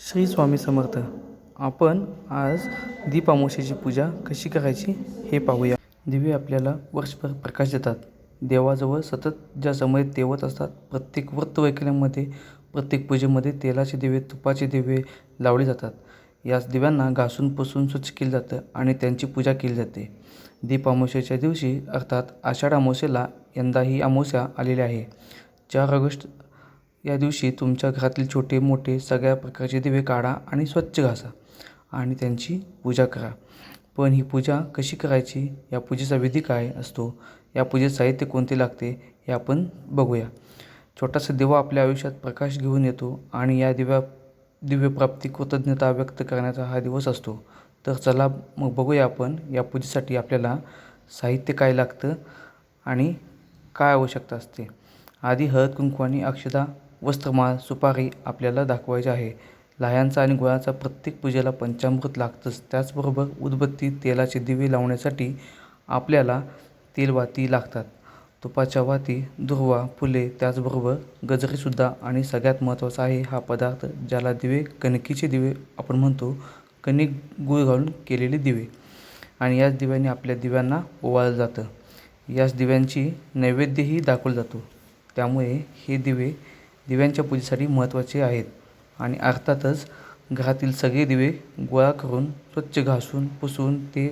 श्री स्वामी समर्थ आपण आज दीप पूजा कशी करायची हे पाहूया. दिवे आपल्याला वर्षभर प्रकाश देतात. देवाजवळ सतत ज्या समयेत तेवत असतात प्रत्येक व्रतवैकल्यांमध्ये प्रत्येक पूजेमध्ये तेलाचे दिवे तुपाचे दिवे लावले जातात. याच दिव्यांना घासून पुसून स्वच्छ केलं जातं आणि त्यांची पूजा केली जाते. दीप दिवशी अर्थात आषाढ अमावस्येला यंदा ही अमावस्या आलेली आहे. चार ऑगस्ट या दिवशी तुमच्या घरातील छोटे मोठे सगळ्या प्रकारचे दिवे काढा आणि स्वच्छ घासा आणि त्यांची पूजा करा. पण ही पूजा कशी करायची? या पूजेचा विधी काय असतो? या पूजेत साहित्य कोणते लागते? हे आपण बघूया. छोटासा दिवा आपल्या आयुष्यात प्रकाश घेऊन येतो आणि या दिव्या दिव्यप्राप्ती कृतज्ञता व्यक्त करण्याचा हा दिवस असतो. तर चला मग बघूया आपण या पूजेसाठी आपल्याला साहित्य काय लागतं आणि काय आवश्यकता असते. आधी हळद कुंकू आणि अक्षदा वस्त्रमाळ सुपारी आपल्याला दाखवायचे आहे. लाह्यांचा आणि गुळाचा प्रत्येक पूजेला पंचामृत लागतंच. त्याचबरोबर उदबत्ती तेलाचे दिवे लावण्यासाठी आपल्याला तेलवाती लागतात. तुपाच्या वाती दुर्वा फुले त्याचबरोबर गजरीसुद्धा आणि सगळ्यात महत्त्वाचा आहे हा पदार्थ ज्याला दिवे कणकीचे दिवे आपण म्हणतो कणिक गुळ घालून केलेले दिवे. आणि याच दिव्याने आपल्या दिव्यांना ओवाळलं जातं. याच दिव्यांची नैवेद्यही दाखवला जातो. त्यामुळे हे दिवे दिव्यांच्या पूजेसाठी महत्त्वाचे आहेत. आणि अर्थातच घरातील सगळे दिवे गोळा करून स्वच्छ घासून पुसून ते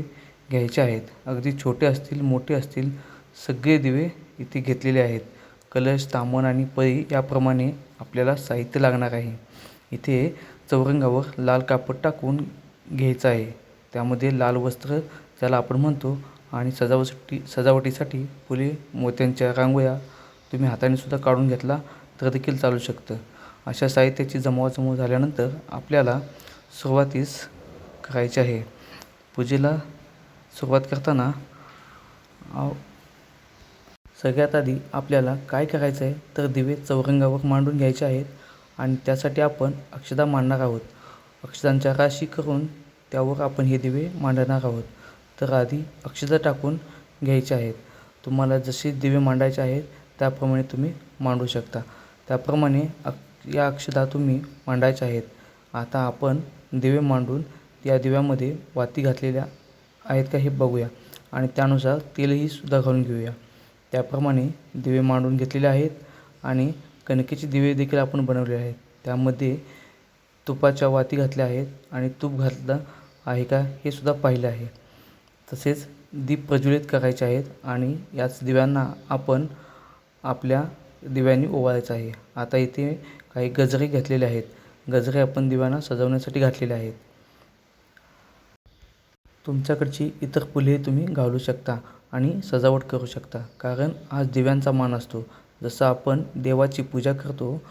घ्यायचे आहेत. अगदी छोटे असतील मोठे असतील सगळे दिवे इथे घेतलेले आहेत. कलश तामण आणि पळी याप्रमाणे आपल्याला साहित्य लागणार आहे. इथे चौरंगावर लाल कापड टाकून घ्यायचं आहे. त्यामध्ये लाल वस्त्र ज्याला आपण म्हणतो आणि सजावटी सजावटीसाठी फुले मोत्यांच्या रांगोळ्या तुम्ही हाताने सुद्धा काढून घेतला. तर देखील चालू शकतं. अशा साहित्याची जमवाजमव झाल्यानंतर आपल्याला सुरुवातीस करायचे आहे. पूजेला सुरुवात करताना सगळ्यात आधी आपल्याला काय करायचं आहे तर दिवे चौरंगावर मांडून घ्यायचे आहेत आणि त्यासाठी आपण अक्षदा मांडणार आहोत. अक्षदांच्या राशी करून त्यावर आपण हे दिवे मांडणार आहोत. तर आधी अक्षदा टाकून घ्यायचे आहेत. तुम्हाला जसे दिवे मांडायचे आहेत त्याप्रमाणे तुम्ही मांडू शकता. त्याप्रमाणे अक या अक्षदा तुम्ही मांडायच्या आहेत. आता आपण दिवे मांडून या दिव्यामध्ये वाती घातलेल्या आहेत का हे बघूया. आणि त्यानुसार तेलही सुद्धा घालून घेऊया. त्याप्रमाणे दिवे मांडून घेतलेले आहेत आणि कणकेचे दिवे देखील आपण बनवले आहेत. त्यामध्ये तुपाच्या वाती घातल्या आहेत आणि तूप घातलं आहे का हे सुद्धा पाहिलं आहे. तसेच दीप प्रज्वलित करायचे आहेत आणि याच दिव्यांना आपण आपल्या दिव्यांनी ओवाळायचं आहे. आता इथे काही गजरे घेतलेले आहेत. गजरे आपण दिव्यांना सजवण्यासाठी घातलेले आहेत. तुमच्याकडची इतर फुले तुम्ही घालू शकता आणि सजावट करू शकता. कारण आज दिव्यांचा मान असतो. जसं आपण देवाची पूजा करतो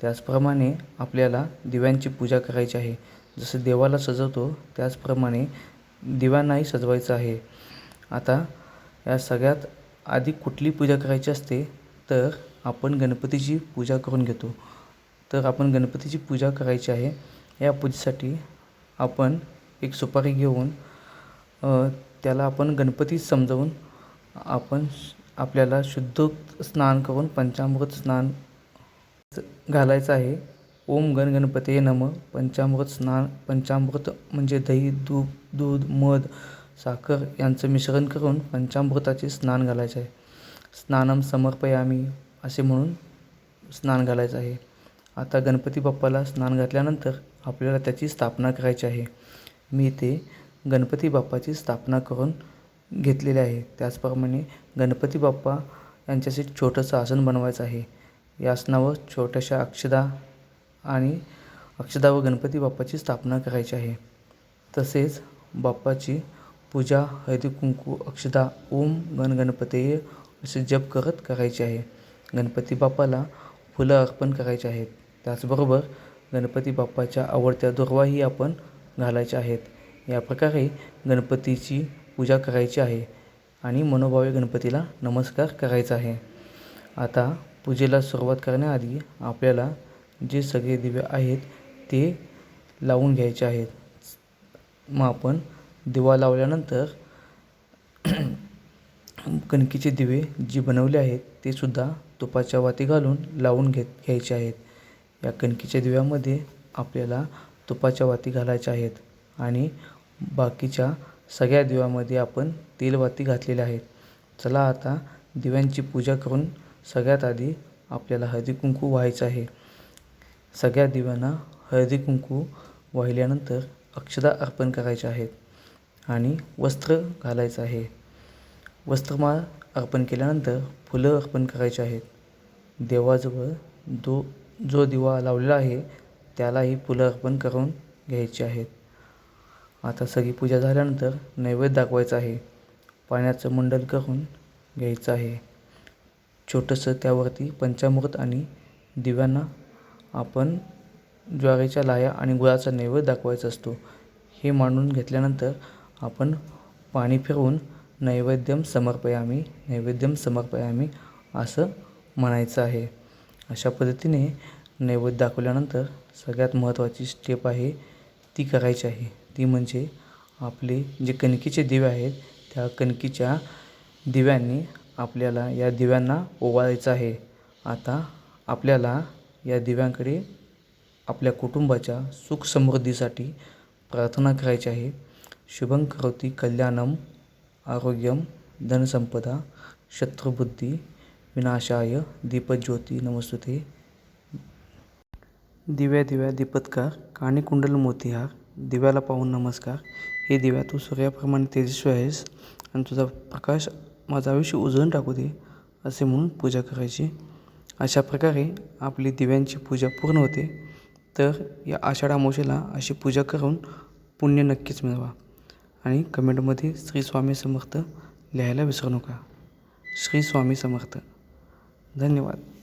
त्याचप्रमाणे आपल्याला दिव्यांची पूजा करायची आहे. जसं देवाला सजवतो त्याचप्रमाणे दिव्यांनाही सजवायचं आहे. आता या सगळ्यात आधी कुठली पूजा करायची असते? तर आपण गणपतीची पूजा करून घेतो. तर आपण गणपतीची पूजा करायची आहे. या पूजेसाठी आपण एक सुपारी घेऊन त्याला आपण गणपती समजावून आपण आपल्याला शुद्ध स्नान करून पंचामृत स्नान घालायचं आहे. ओम गण गणपते नम. पंचामृत स्नान पंचामृत म्हणजे दही दूध दूध मध साखर यांचं मिश्रण करून पंचामृताचे स्नान घालायचे आहे. स्नानम समर्पयामी. असे म्हणून स्नान घालायचं आहे. आता गणपती बाप्पाला स्नान घातल्यानंतर आपल्याला त्याची स्थापना करायची आहे. मी इथे गणपती बाप्पाची स्थापना करून घेतलेली आहे. त्याचप्रमाणे गणपती बाप्पा यांच्याशी छोटंसं आसन बनवायचं आहे. या आसनावर छोट्याशा अक्षदा आणि अक्षदा व गणपती बाप्पाची स्थापना करायची आहे. तसेच बाप्पाची पूजा हळदी कुंकू अक्षदा ओम गण गणपते असे जप करत करायचे आहे. गणपती बाप्पाला फुलं अर्पण करायचे आहेत. त्याचबरोबर गणपती बाप्पाच्या आवडत्या दुर्वाही आपण घालायच्या आहेत. या प्रकारे गणपतीची पूजा करायची आहे आणि मनोभावे गणपतीला नमस्कार करायचा आहे. आता पूजेला सुरुवात करण्याआधी आपल्याला जे सगळे दिवे आहेत ते लावून घ्यायचे आहेत. मग आपण दिवा लावल्यानंतर कणकीचे दिवे जे बनवले आहेत ते सुद्धा तुपाच्या वाती घालून लावून घेत घ्यायचे आहेत. या कणकीच्या दिव्यामध्ये आपल्याला तुपाच्या वाती घालायच्या आहेत आणि बाकीच्या सगळ्या दिव्यामध्ये आपण तेलवाती घातलेल्या आहेत. चला आता दिव्यांची पूजा करून सगळ्यात आधी आपल्याला हळदी कुंकू व्हायचं आहे. सगळ्या दिव्यांना हळदी कुंकू वाहिल्यानंतर अक्षदा अर्पण करायच्या आहेत आणि वस्त्र घालायचं आहे. वस्त्रमाळ अर्पण केल्यानंतर फुलं अर्पण करायची आहेत. देवाजवळ दो जो दिवा लावलेला आहे त्यालाही फुलं अर्पण करून घ्यायची आहेत. आता सगळी पूजा झाल्यानंतर नैवेद्य दाखवायचं आहे. पाण्याचं मंडल करून घ्यायचं आहे. छोटंसं त्यावरती पंचामृत आणि दिव्यांना आपण ज्वारीच्या लाया आणि गुळाचा नैवेद्य दाखवायचा असतो. हे मांडून घेतल्यानंतर आपण पाणी फिरवून नैवेद्यम समर्पयामी नैवेद्यम समर्पयामी असं म्हणायचं आहे. अशा पद्धतीने नैवेद्य दाखवल्यानंतर सगळ्यात महत्त्वाची स्टेप आहे ती करायची आहे. ती म्हणजे आपले जे कणकीचे दिवे आहेत त्या कणकीच्या दिव्यांनी आपल्याला या दिव्यांना ओवाळायचं आहे. आता आपल्याला या दिव्यांकडे आपल्या कुटुंबाच्या सुख समृद्धीसाठी प्रार्थना करायची आहे. शुभं करोती कल्याणम आरोग्यम धनसंपदा शत्रुबुद्धी विनाशाय दीपज्योती नमस्तुते. दिव्या दिव्या दीपत्कार काणी कुंडल मोतीहार दिव्याला पाहून नमस्कार. हे दिव्या तू सूर्याप्रमाणे तेजस्वी आहेस आणि तुझा प्रकाश माझं आयुष्य उजळून टाकू दे असे म्हणून पूजा करायची. अशा प्रकारे आपली दिव्यांची पूजा पूर्ण होते. तर या आषाढ अमावशेला अशी पूजा करून पुण्य नक्कीच मिळवा. आणि कमेंटमध्ये श्री स्वामी समर्थ लिहायला विसरू नका. श्री स्वामी समर्थ. धन्यवाद.